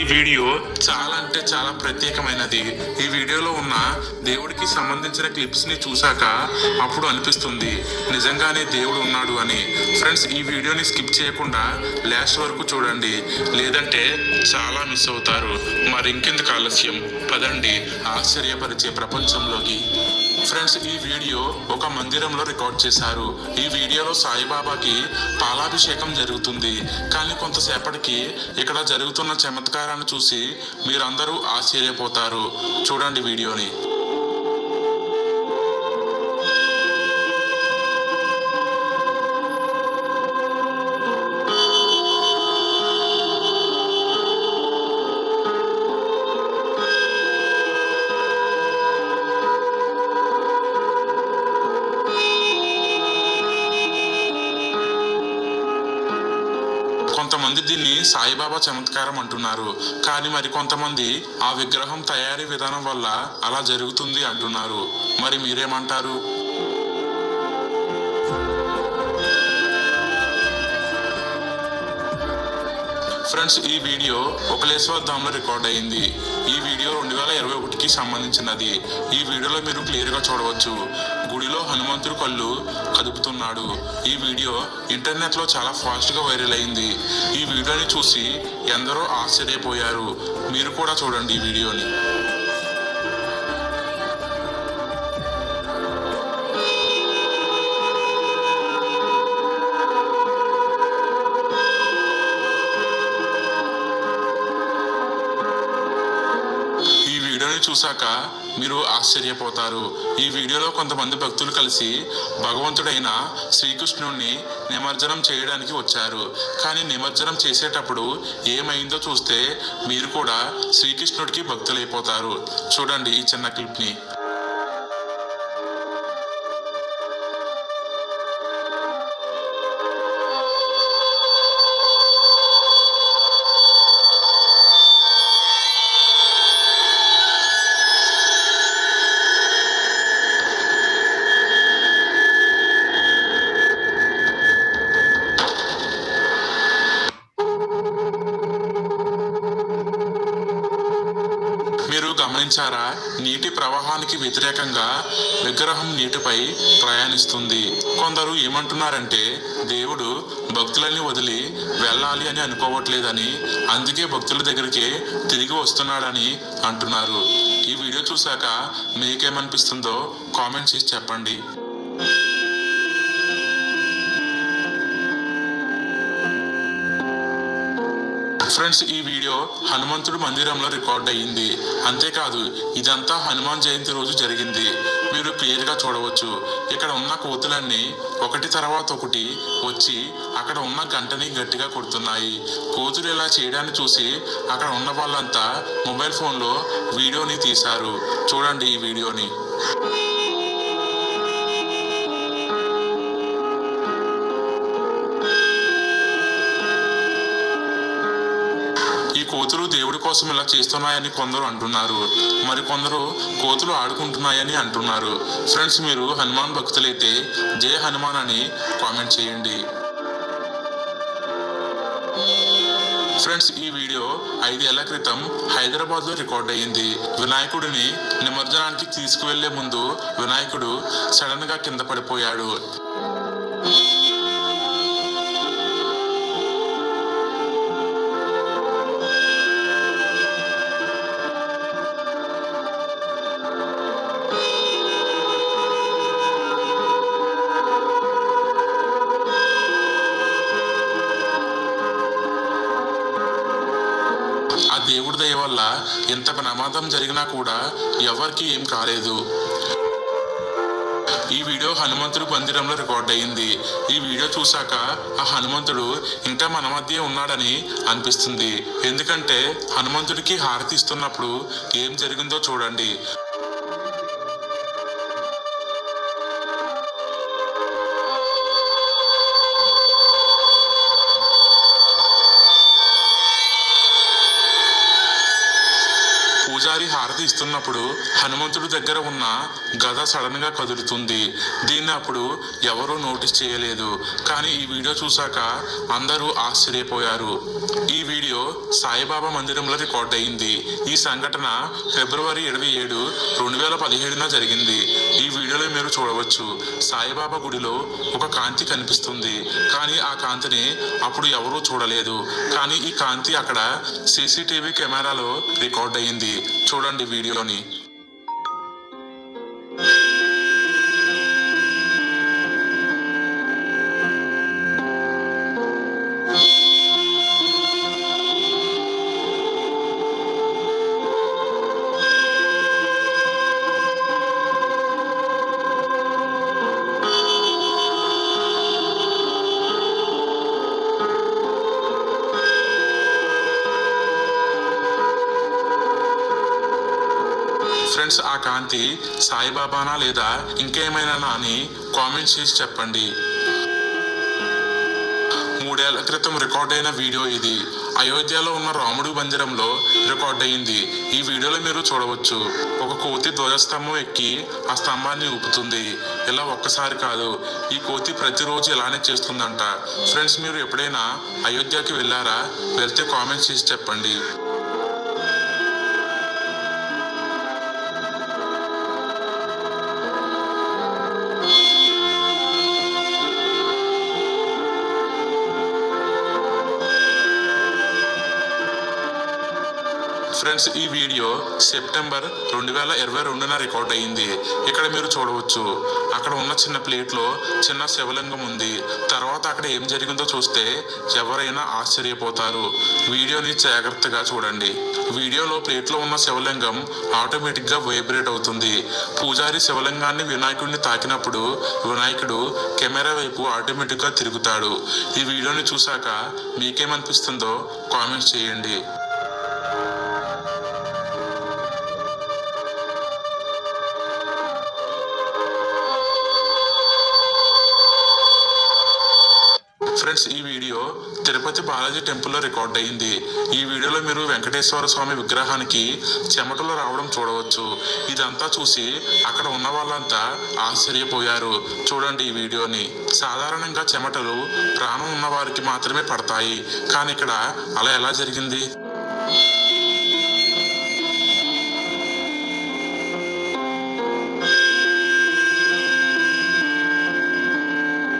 ఈ వీడియో చాలా అంటే చాలా ప్రత్యేకమైనది. ఈ వీడియోలో ఉన్న దేవుడికి సంబంధించిన క్లిప్స్ని చూశాక అప్పుడు అనిపిస్తుంది నిజంగానే దేవుడు ఉన్నాడు అని. ఫ్రెండ్స్ ఈ వీడియోని స్కిప్ చేయకుండా లాస్ట్ వరకు చూడండి. లేదంటే చాలా మిస్ అవుతారు. మరి ఇంకెందుకు ఆలస్యం? పదండి ఆశ్చర్యపరిచే ప్రపంచంలోకి. ఫ్రెండ్స్ ఈ వీడియో ఒక మందిరంలో రికార్డ్ చేశారు. ఈ వీడియోలో సాయిబాబాకి పాలాభిషేకం జరుగుతుంది. కానీ కొంతసేపటికి ఇక్కడ జరుగుతున్న చమత్కారాన్ని చూసి మీరందరూ ఆశ్చర్యపోతారు. చూడండి వీడియోని. కొంతమంది దీన్ని సాయిబాబా చమత్కారం అంటున్నారు. కానీ మరి కొంతమంది ఆ విగ్రహం తయారీ విధానం వల్ల అలా జరుగుతుంది అంటున్నారు. మరి మీరేమంటారు? ఫ్రెండ్స్ ఈ వీడియో ఒకలేశ్వర ధామ్లో రికార్డ్ అయింది. ఈ వీడియో రెండు వేల ఇరవై ఒకటికి సంబంధించినది. ఈ వీడియోలో మీరు క్లియర్గా చూడవచ్చు. గుడిలో హనుమంతుడు కళ్ళు కదుపుతున్నాడు. ఈ వీడియో ఇంటర్నెట్లో చాలా ఫాస్ట్గా వైరల్ అయింది. ఈ వీడియోని చూసి ఎందరో ఆశ్చర్యపోయారు. మీరు కూడా చూడండి ఈ వీడియోని. ఈ వీడియోని చూశాక మీరు ఆశ్చర్యపోతారు. ఈ వీడియోలో కొంతమంది భక్తులు కలిసి భగవంతుడైన శ్రీకృష్ణుడిని నిమజ్జనం చేయడానికి వచ్చారు. కానీ నిమజ్జనం చేసేటప్పుడు ఏమైందో చూస్తే మీరు కూడా శ్రీకృష్ణుడికి భక్తులైపోతారు. చూడండి ఈ చిన్న క్లిప్ని. గమనించారా నీటి ప్రవాహానికి వ్యతిరేకంగా విగ్రహం నీటిపై ప్రయాణిస్తుంది. కొందరు ఏమంటున్నారంటే దేవుడు భక్తులని వదిలి వెళ్ళాలి అని అనుకోవట్లేదని అందుకే భక్తుల దగ్గరికి తిరిగి వస్తున్నాడని అంటున్నారు. ఈ వీడియో చూశాక మీకేమనిపిస్తుందో కామెంట్ చేసి చెప్పండి. ఫ్రెండ్స్ ఈ వీడియో హనుమంతుడు మందిరంలో రికార్డ్ అయ్యింది. అంతేకాదు ఇదంతా హనుమాన్ జయంతి రోజు జరిగింది. మీరు క్లియర్గా చూడవచ్చు. ఇక్కడ ఉన్న కోతులన్నీ ఒకటి తర్వాత ఒకటి వచ్చి అక్కడ ఉన్న గంటని గట్టిగా కొడుతున్నాయి. కోతులు ఇలా చేయడాన్ని చూసి అక్కడ ఉన్న వాళ్ళంతా మొబైల్ ఫోన్లో వీడియోని తీశారు. చూడండి ఈ వీడియోని. కోతులు దేవుడి కోసం ఇలా చేస్తున్నాయని కొందరు అంటున్నారు. మరి కొందరు కోతులు ఆడుకుంటున్నాయని అంటున్నారు. ఫ్రెండ్స్ మీరు హనుమాన్ భక్తులైతే జై హనుమాన్ అని కామెంట్ చేయండి. ఫ్రెండ్స్ ఈ వీడియో ఐదేళ్ళ క్రితం హైదరాబాద్లో రికార్డ్ అయ్యింది. వినాయకుడిని నిమజ్జనానికి తీసుకువెళ్ళే ముందు వినాయకుడు సడన్గా కింద పడిపోయాడు. దేవుడి దయ వల్ల ఎంత ప్రమాదం జరిగినా కూడా ఎవరికి ఏం కాలేదు. ఈ వీడియో హనుమంతుడు మందిరంలో రికార్డ్ అయింది ఈ వీడియో చూశాక ఆ హనుమంతుడు ఇంకా మన మధ్య ఉన్నాడని అనిపిస్తుంది. ఎందుకంటే హనుమంతుడికి హారతి ఇస్తున్నప్పుడు ఏం జరిగిందో చూడండి. పూజారి హారతి ఇస్తున్నప్పుడు హనుమంతుడి దగ్గర ఉన్న గద సడన్గా కదులుతుంది. దీన్ని అప్పుడు ఎవరూ నోటీస్ చేయలేదు. కానీ ఈ వీడియో చూశాక అందరూ ఆశ్చర్యపోయారు. ఈ వీడియో సాయిబాబా మందిరంలో రికార్డ్ అయింది. ఈ సంఘటన ఫిబ్రవరి ఇరవై ఏడు రెండు వేల పదిహేడున జరిగింది. ఈ వీడియోలో మీరు చూడవచ్చు. సాయిబాబా గుడిలో ఒక కాంతి కనిపిస్తుంది. కానీ ఆ కాంతిని అప్పుడు ఎవరూ చూడలేదు. కానీ ఈ కాంతి అక్కడ సీసీటీవీ కెమెరాలో రికార్డ్ అయింది. చూడండి వీడియోని. ఫ్రెండ్స్ ఆ కాంతి సాయిబాబానా లేదా ఇంకేమైనా అని కామెంట్ చేసి చెప్పండి. మూడేళ్ళ క్రితం రికార్డ్ అయిన వీడియో ఇది. అయోధ్యలో ఉన్న రాముడు మందిరంలో రికార్డ్ అయింది. ఈ వీడియోలో మీరు చూడవచ్చు. ఒక కోతి ధ్వజస్తంభం ఎక్కి ఆ స్తంభాన్ని ఊపుతుంది. ఇలా ఒక్కసారి కాదు ఈ కోతి ప్రతిరోజు ఇలానే చేస్తుందంట. ఫ్రెండ్స్ మీరు ఎప్పుడైనా అయోధ్యకి వెళ్ళారా? వెళ్తే కామెంట్ చేసి చెప్పండి. ఫ్రెండ్స్ ఈ వీడియో సెప్టెంబర్ రెండు వేల ఇరవై రెండున రికార్డ్ అయింది. ఇక్కడ మీరు చూడవచ్చు. అక్కడ ఉన్న చిన్న ప్లేట్లో చిన్న శివలింగం ఉంది. తర్వాత అక్కడ ఏం జరిగిందో చూస్తే ఎవరైనా ఆశ్చర్యపోతారు. వీడియోని జాగ్రత్తగా చూడండి. వీడియోలో ప్లేట్లో ఉన్న శివలింగం ఆటోమేటిక్గా వైబ్రేట్ అవుతుంది. పూజారి శివలింగాన్ని వినాయకుడిని తాకినప్పుడు వినాయకుడు కెమెరా వైపు ఆటోమేటిక్గా తిరుగుతాడు. ఈ వీడియోని చూశాక మీకేమనిపిస్తుందో కామెంట్స్ చేయండి. ఫ్రెండ్స్ ఈ వీడియో తిరుపతి బాలాజీ టెంపుల్లో రికార్డ్ అయింది ఈ వీడియోలో మీరు వెంకటేశ్వర స్వామి విగ్రహానికి చెమటలు రావడం చూడవచ్చు. ఇదంతా చూసి అక్కడ ఉన్న వాళ్ళంతా ఆశ్చర్యపోయారు. చూడండి ఈ వీడియోని. సాధారణంగా చెమటలు ప్రాణం ఉన్న వారికి మాత్రమే పడతాయి. కానీ ఇక్కడ అలా ఎలా జరిగింది?